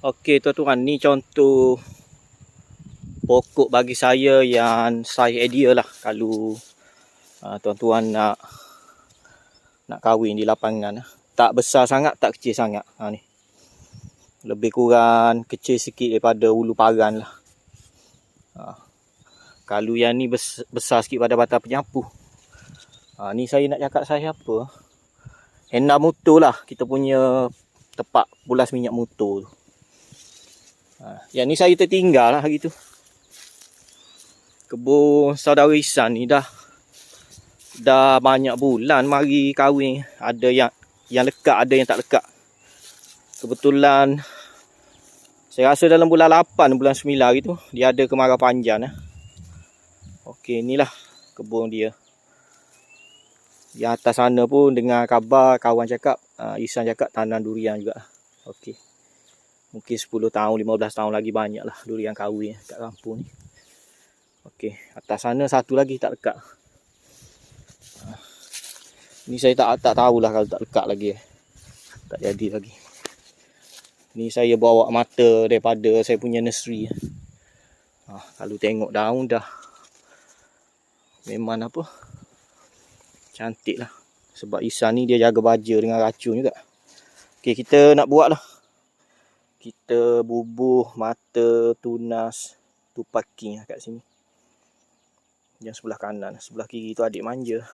Okey tuan-tuan, ni contoh pokok bagi saya yang saya idea lah kalau uh, tuan-tuan nak nak kahwin di lapangan. Tak besar sangat, tak kecil sangat. Ha, ni. Lebih kurang kecil sikit daripada ulu paran lah. Ha. Kalau yang ni besar, besar sikit pada batang penyapu. Ha, ni saya nak cakap saya apa? Henna motor lah. Kita punya tepak bulas minyak motor tu. Ha, yang ni saya tertinggal lah hari tu. Kebun saudara Isan ni dah dah banyak bulan mari kahwin. Ada yang yang lekat, ada yang tak lekat. Kebetulan saya rasa dalam bulan 8, bulan 9 hari tu dia ada kemarau panjang eh. Okey, inilah kebun dia. Di atas sana pun dengar khabar kawan cakap, uh, Isan cakap tanam durian juga. Okey. Mungkin 10 tahun, 15 tahun lagi banyak lah durian kahwin kat kampung ni. Okey, atas sana satu lagi tak lekat. Ni saya tak tak tahulah kalau tak lekat lagi. Tak jadi lagi. Ni saya bawa mata daripada saya punya nursery. Ha, kalau tengok daun dah memang apa cantik lah. Sebab Isan ni dia jaga baja dengan racun juga. Okey, kita nak buat lah kita bubuh mata tunas tu parking kat sini. Yang sebelah kanan sebelah kiri tu adik manja